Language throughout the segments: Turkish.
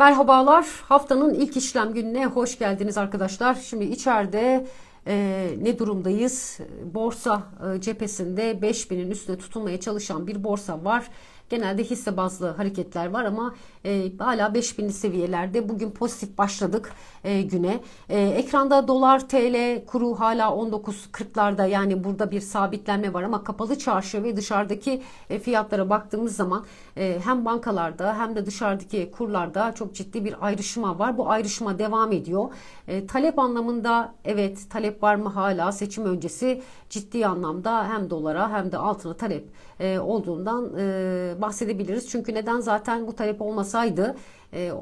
Merhabalar. Haftanın ilk işlem gününe hoş geldiniz arkadaşlar. Şimdi içeride e, ne durumdayız? Borsa e, cephesinde 5000'in üstüne tutunmaya çalışan bir borsa var. Genelde hisse bazlı hareketler var ama e, hala 5000'li seviyelerde. Bugün pozitif başladık e, güne. E, ekranda dolar TL kuru hala 19.40'larda yani burada bir sabitlenme var ama kapalı çarşı ve dışarıdaki e, fiyatlara baktığımız zaman e, hem bankalarda hem de dışarıdaki kurlarda çok ciddi bir ayrışma var. Bu ayrışma devam ediyor. E, talep anlamında evet talep var mı hala seçim öncesi ciddi anlamda hem dolara hem de altına talep e, olduğundan e, bahsedebiliriz. Çünkü neden zaten bu talep olmasaydı e,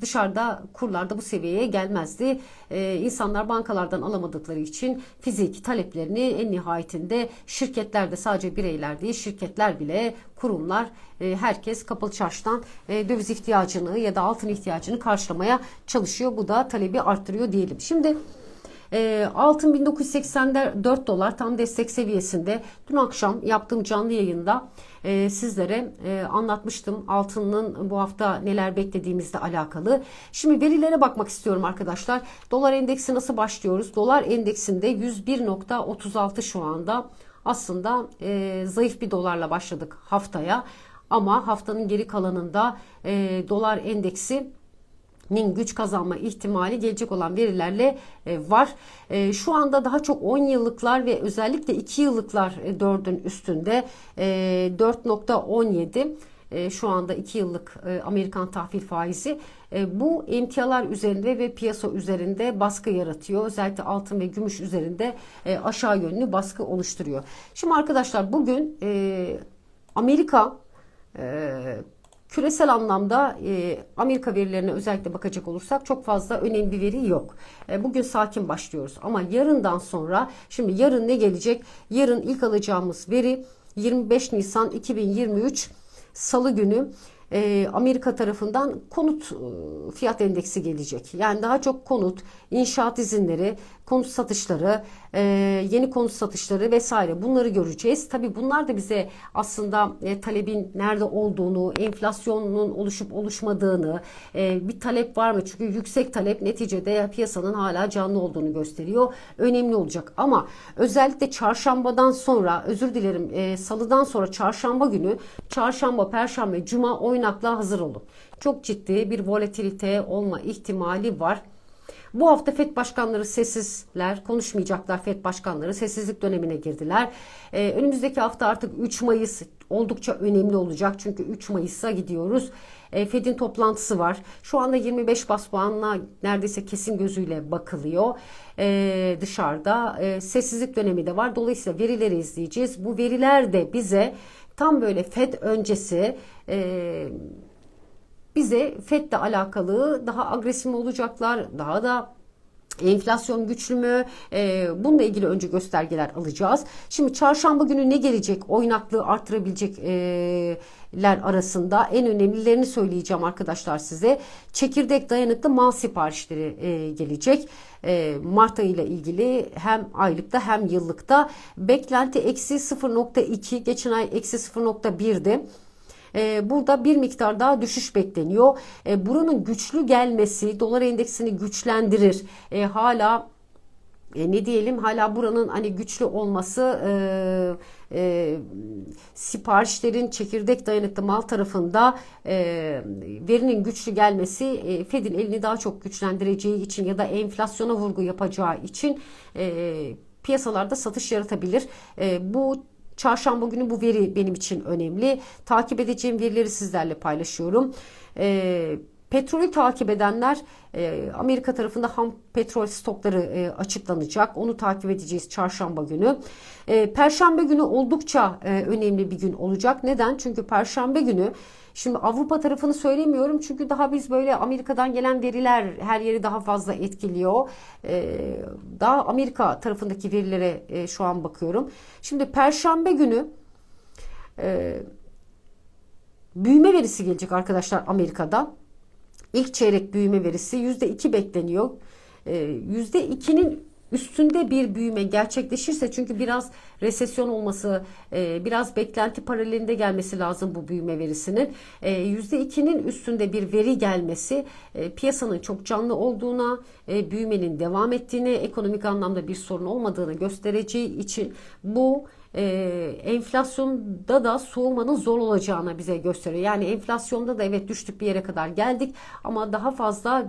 dışarıda kurlarda bu seviyeye gelmezdi. E, insanlar bankalardan alamadıkları için fiziki taleplerini en nihayetinde şirketlerde sadece bireyler değil şirketler bile kurumlar e, herkes kapalı çarşıdan döviz ihtiyacını ya da altın ihtiyacını karşılamaya çalışıyor. Bu da talebi arttırıyor diyelim. Şimdi e, altın 1984 dolar tam destek seviyesinde. Dün akşam yaptığım canlı yayında e, sizlere e, anlatmıştım altının bu hafta neler beklediğimizle alakalı. Şimdi verilere bakmak istiyorum arkadaşlar. Dolar endeksi nasıl başlıyoruz? Dolar endeksinde 101.36 şu anda. Aslında e, zayıf bir dolarla başladık haftaya. Ama haftanın geri kalanında e, dolar endeksi nin güç kazanma ihtimali gelecek olan verilerle e, var. E, şu anda daha çok 10 yıllıklar ve özellikle 2 yıllıklar 4'ün üstünde 4.17 e, şu anda 2 yıllık Amerikan tahvil faizi bu emtialar üzerinde ve piyasa üzerinde baskı yaratıyor. Özellikle altın ve gümüş üzerinde aşağı yönlü baskı oluşturuyor. Şimdi arkadaşlar bugün Amerika Küresel anlamda e, Amerika verilerine özellikle bakacak olursak çok fazla önemli bir veri yok. E, bugün sakin başlıyoruz ama yarından sonra şimdi yarın ne gelecek? Yarın ilk alacağımız veri 25 Nisan 2023 Salı günü e, Amerika tarafından konut e, fiyat endeksi gelecek. Yani daha çok konut, inşaat izinleri, konut satışları, e, yeni konut satışları vesaire bunları göreceğiz. Tabi bunlar da bize aslında talebin nerede olduğunu, enflasyonun oluşup oluşmadığını, bir talep var mı? Çünkü yüksek talep neticede piyasanın hala canlı olduğunu gösteriyor. Önemli olacak ama özellikle çarşambadan sonra özür dilerim salıdan sonra çarşamba günü çarşamba, perşembe, cuma oynaklığa hazır olun. Çok ciddi bir volatilite olma ihtimali var. Bu hafta FED başkanları sessizler, konuşmayacaklar FED başkanları sessizlik dönemine girdiler. Ee, önümüzdeki hafta artık 3 Mayıs oldukça önemli olacak. Çünkü 3 Mayıs'a gidiyoruz. E, Fed'in toplantısı var. Şu anda 25 bas puanla neredeyse kesin gözüyle bakılıyor e, dışarıda. E, sessizlik dönemi de var. Dolayısıyla verileri izleyeceğiz. Bu veriler de bize tam böyle FED öncesi e, bize FED'le alakalı daha agresif mi olacaklar, daha da Enflasyon güçlü mü? Ee, bununla ilgili önce göstergeler alacağız. Şimdi çarşamba günü ne gelecek? Oynaklığı artırabilecekler arasında en önemlilerini söyleyeceğim arkadaşlar size. Çekirdek dayanıklı mal siparişleri e, gelecek. E, Mart ayı ile ilgili hem aylıkta hem yıllıkta. Beklenti eksi 0.2 geçen ay eksi 0.1'di. Ee, burada bir miktar daha düşüş bekleniyor. Ee, buranın güçlü gelmesi dolar endeksini güçlendirir. Ee, hala e, ne diyelim hala buranın hani güçlü olması e, e, siparişlerin çekirdek dayanıklı mal tarafında e, verinin güçlü gelmesi e, Fed'in elini daha çok güçlendireceği için ya da enflasyona vurgu yapacağı için e, piyasalarda satış yaratabilir. E, bu Çarşamba günü bu veri benim için önemli. Takip edeceğim verileri sizlerle paylaşıyorum. E, petrolü takip edenler e, Amerika tarafında ham petrol stokları e, açıklanacak. Onu takip edeceğiz çarşamba günü. E, Perşembe günü oldukça e, önemli bir gün olacak. Neden? Çünkü Perşembe günü Şimdi Avrupa tarafını söylemiyorum çünkü daha biz böyle Amerika'dan gelen veriler her yeri daha fazla etkiliyor. Ee, daha Amerika tarafındaki verilere e, şu an bakıyorum. Şimdi Perşembe günü e, büyüme verisi gelecek arkadaşlar Amerika'da. İlk çeyrek büyüme verisi %2 bekleniyor. %2'nin üstünde bir büyüme gerçekleşirse çünkü biraz resesyon olması, e, biraz beklenti paralelinde gelmesi lazım bu büyüme verisinin. E, %2'nin üstünde bir veri gelmesi e, piyasanın çok canlı olduğuna, büyümenin devam ettiğini, ekonomik anlamda bir sorun olmadığını göstereceği için bu enflasyonda da soğumanın zor olacağını bize gösteriyor. Yani enflasyonda da evet düştük bir yere kadar geldik ama daha fazla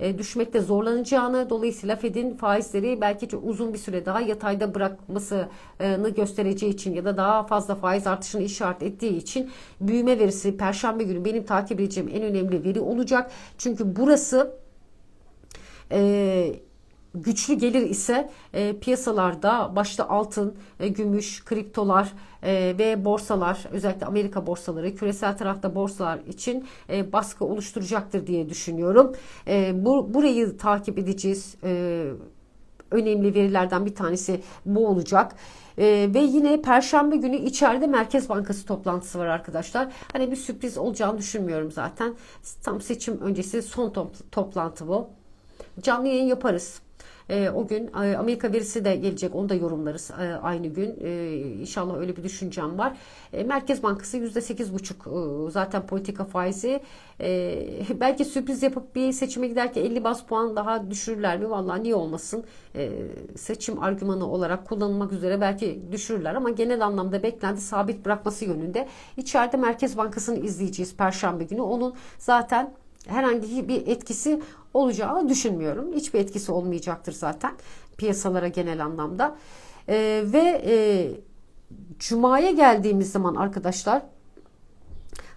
e, düşmekte zorlanacağını dolayısıyla Fed'in faizleri belki çok uzun bir süre daha yatayda bırakmasını göstereceği için ya da daha fazla faiz artışını işaret ettiği için büyüme verisi perşembe günü benim takip edeceğim en önemli veri olacak. Çünkü burası eee güçlü gelir ise e, piyasalarda başta altın, e, gümüş, kriptolar e, ve borsalar özellikle Amerika borsaları küresel tarafta borsalar için e, baskı oluşturacaktır diye düşünüyorum. E, bu burayı takip edeceğiz. E, önemli verilerden bir tanesi bu olacak. Ee, ve yine Perşembe günü içeride Merkez Bankası toplantısı var arkadaşlar. Hani bir sürpriz olacağını düşünmüyorum zaten. Tam seçim öncesi son top, toplantı bu. Canlı yayın yaparız. E, o gün e, Amerika verisi de gelecek. Onu da yorumlarız e, aynı gün. E, inşallah öyle bir düşüncem var. E, Merkez Bankası %8,5 e, zaten politika faizi. E, belki sürpriz yapıp bir seçime giderken 50 bas puan daha düşürürler mi? Vallahi niye olmasın? E, seçim argümanı olarak kullanılmak üzere belki düşürürler ama genel anlamda beklenti sabit bırakması yönünde. İçeride Merkez Bankası'nı izleyeceğiz Perşembe günü. Onun zaten herhangi bir etkisi olacağını düşünmüyorum. Hiçbir etkisi olmayacaktır zaten piyasalara genel anlamda. E, ve e, Cuma'ya geldiğimiz zaman arkadaşlar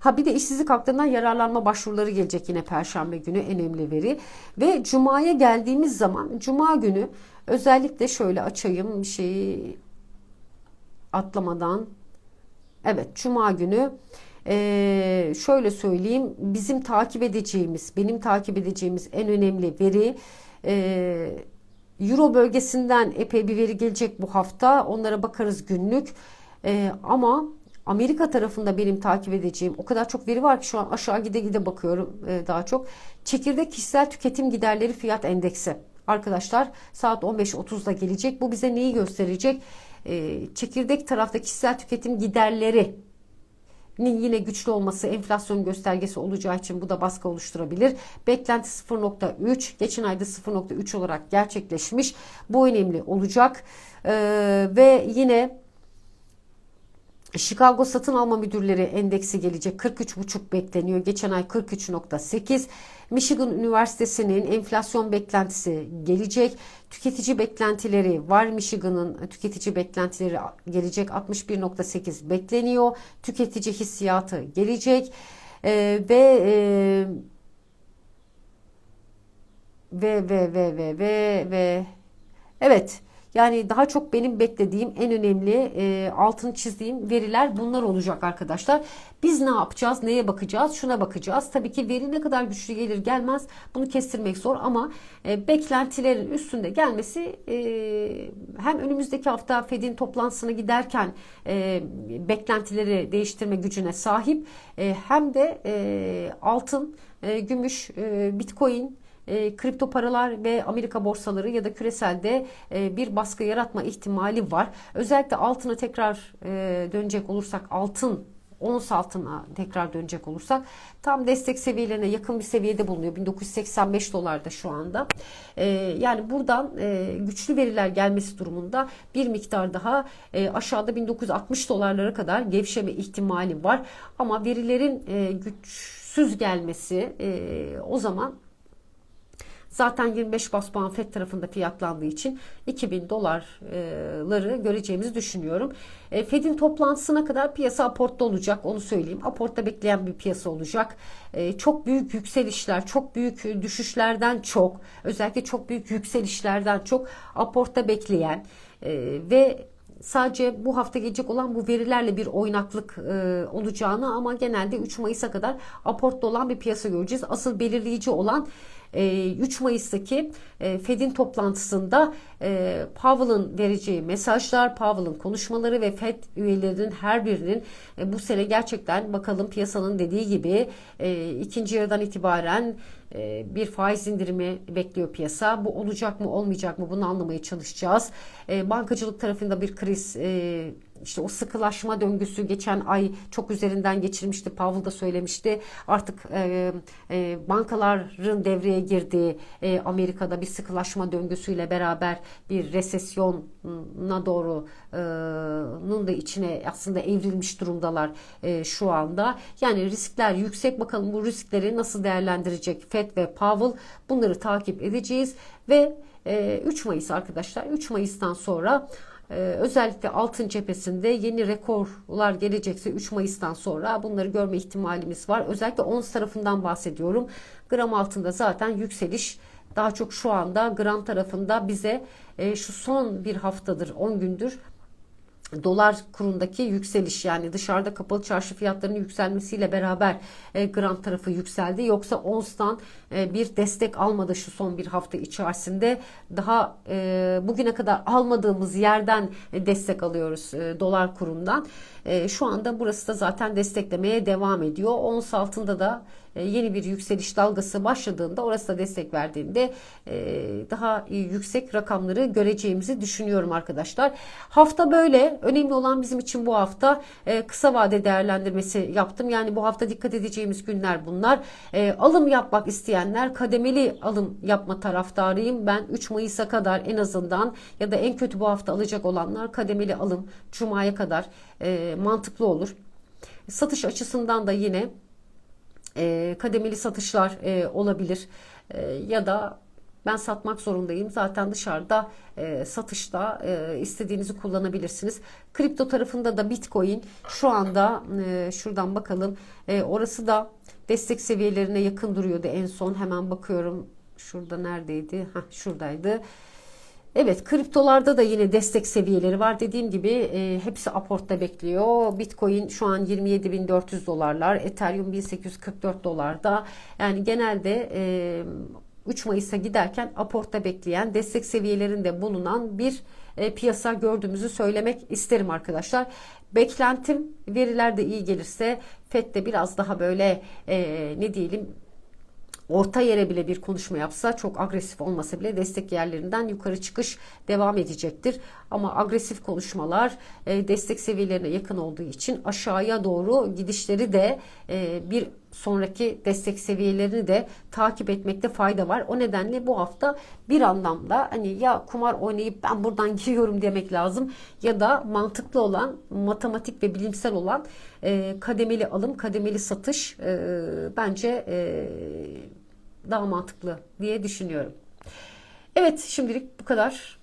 Ha bir de işsizlik haklarından yararlanma başvuruları gelecek yine perşembe günü önemli veri. Ve cumaya geldiğimiz zaman cuma günü özellikle şöyle açayım bir şeyi atlamadan. Evet cuma günü ee, şöyle söyleyeyim bizim takip edeceğimiz benim takip edeceğimiz en önemli veri e, Euro bölgesinden epey bir veri gelecek bu hafta onlara bakarız günlük e, ama Amerika tarafında benim takip edeceğim o kadar çok veri var ki şu an aşağı gide gide bakıyorum e, daha çok. Çekirdek kişisel tüketim giderleri fiyat endeksi. Arkadaşlar saat 15.30'da gelecek. Bu bize neyi gösterecek? E, çekirdek tarafta kişisel tüketim giderleri yine güçlü olması enflasyon göstergesi olacağı için bu da baskı oluşturabilir. Beklenti 0.3 geçen ayda 0.3 olarak gerçekleşmiş. Bu önemli olacak. Ee, ve yine Chicago Satın Alma Müdürleri Endeksi gelecek 43,5 bekleniyor. Geçen ay 43.8. Michigan Üniversitesi'nin enflasyon beklentisi gelecek. Tüketici beklentileri var. Michigan'ın tüketici beklentileri gelecek 61.8 bekleniyor. Tüketici hissiyatı gelecek. Ee, ve e, ve ve ve ve ve ve evet yani daha çok benim beklediğim en önemli e, altını çizdiğim veriler bunlar olacak arkadaşlar. Biz ne yapacağız? Neye bakacağız? Şuna bakacağız. Tabii ki veri ne kadar güçlü gelir gelmez bunu kestirmek zor ama e, beklentilerin üstünde gelmesi e, hem önümüzdeki hafta Fed'in toplantısına giderken e, beklentileri değiştirme gücüne sahip e, hem de e, altın, e, gümüş, e, bitcoin e, kripto paralar ve Amerika borsaları ya da küreselde e, bir baskı yaratma ihtimali var. Özellikle altına tekrar e, dönecek olursak altın ons altına tekrar dönecek olursak tam destek seviyelerine yakın bir seviyede bulunuyor. 1985 dolarda şu anda. Ee, yani buradan e, güçlü veriler gelmesi durumunda bir miktar daha e, aşağıda 1960 dolarlara kadar gevşeme ihtimali var. Ama verilerin e, güçsüz gelmesi e, o zaman Zaten 25 bas puan FED tarafında fiyatlandığı için 2000 dolarları göreceğimizi düşünüyorum. E, FED'in toplantısına kadar piyasa aportta olacak onu söyleyeyim. Aportta bekleyen bir piyasa olacak. E, çok büyük yükselişler, çok büyük düşüşlerden çok, özellikle çok büyük yükselişlerden çok aportta bekleyen e, ve sadece bu hafta gelecek olan bu verilerle bir oynaklık e, olacağını ama genelde 3 Mayıs'a kadar aportta olan bir piyasa göreceğiz. Asıl belirleyici olan 3 Mayıs'taki e, Fed'in toplantısında e, Powell'ın vereceği mesajlar, Powell'ın konuşmaları ve Fed üyelerinin her birinin e, bu sene gerçekten bakalım piyasanın dediği gibi ikinci yarıdan itibaren bir faiz indirimi bekliyor piyasa. Bu olacak mı olmayacak mı bunu anlamaya çalışacağız. Bankacılık tarafında bir kriz işte o sıkılaşma döngüsü geçen ay çok üzerinden geçirmişti. Powell da söylemişti. Artık e, e, bankaların devreye girdiği e, Amerika'da bir sıkılaşma döngüsüyle beraber bir resesyona doğru e, nun da içine aslında evrilmiş durumdalar e, şu anda. Yani riskler yüksek. Bakalım bu riskleri nasıl değerlendirecek Fed ve Powell bunları takip edeceğiz ve e, 3 Mayıs arkadaşlar 3 Mayıs'tan sonra özellikle altın cephesinde yeni rekorlar gelecekse 3 Mayıs'tan sonra bunları görme ihtimalimiz var. Özellikle ons tarafından bahsediyorum. Gram altında zaten yükseliş daha çok şu anda gram tarafında bize e, şu son bir haftadır 10 gündür dolar kurundaki yükseliş yani dışarıda kapalı çarşı fiyatlarının yükselmesiyle beraber e, gram tarafı yükseldi. Yoksa onstan e, bir destek almadı şu son bir hafta içerisinde. Daha e, bugüne kadar almadığımız yerden e, destek alıyoruz e, dolar kurundan. E, şu anda burası da zaten desteklemeye devam ediyor. Ons altında da yeni bir yükseliş dalgası başladığında orası da destek verdiğinde e, daha yüksek rakamları göreceğimizi düşünüyorum arkadaşlar. Hafta böyle. Önemli olan bizim için bu hafta e, kısa vade değerlendirmesi yaptım. Yani bu hafta dikkat edeceğimiz günler bunlar. Alım yapmak isteyenler kademeli alım yapma taraftarıyım. Ben 3 Mayıs'a kadar en azından ya da en kötü bu hafta alacak olanlar kademeli alım Cuma'ya kadar mantıklı olur. Satış açısından da yine e, kademeli satışlar e, olabilir e, ya da ben satmak zorundayım. Zaten dışarıda e, satışta e, istediğinizi kullanabilirsiniz. Kripto tarafında da Bitcoin şu anda e, şuradan bakalım. E, orası da destek seviyelerine yakın duruyordu en son. Hemen bakıyorum. Şurada neredeydi? Heh, şuradaydı. Evet kriptolarda da yine destek seviyeleri var. Dediğim gibi e, hepsi aportta bekliyor. Bitcoin şu an 27.400 dolarlar. Ethereum 1844 dolarda. Yani genelde e, 3 Mayıs'a giderken aportta bekleyen destek seviyelerinde bulunan bir e, piyasa gördüğümüzü söylemek isterim arkadaşlar. Beklentim veriler de iyi gelirse FED de biraz daha böyle e, ne diyelim orta yere bile bir konuşma yapsa çok agresif olmasa bile destek yerlerinden yukarı çıkış devam edecektir. Ama agresif konuşmalar e, destek seviyelerine yakın olduğu için aşağıya doğru gidişleri de e, bir sonraki destek seviyelerini de takip etmekte fayda var. O nedenle bu hafta bir anlamda hani ya kumar oynayıp ben buradan giriyorum demek lazım ya da mantıklı olan matematik ve bilimsel olan e, kademeli alım, kademeli satış e, bence e, daha mantıklı diye düşünüyorum. Evet şimdilik bu kadar.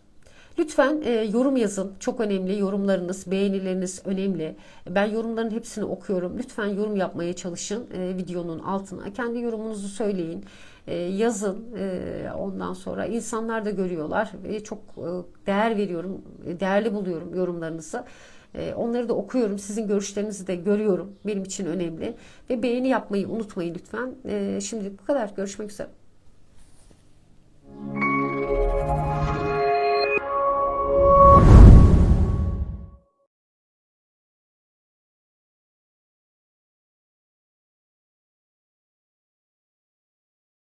Lütfen e, yorum yazın. Çok önemli. Yorumlarınız, beğenileriniz önemli. Ben yorumların hepsini okuyorum. Lütfen yorum yapmaya çalışın e, videonun altına. Kendi yorumunuzu söyleyin. E, yazın. E, ondan sonra insanlar da görüyorlar. Ve çok e, değer veriyorum. E, değerli buluyorum yorumlarınızı. E, onları da okuyorum. Sizin görüşlerinizi de görüyorum. Benim için önemli. Ve beğeni yapmayı unutmayın lütfen. E, şimdilik bu kadar. Görüşmek üzere.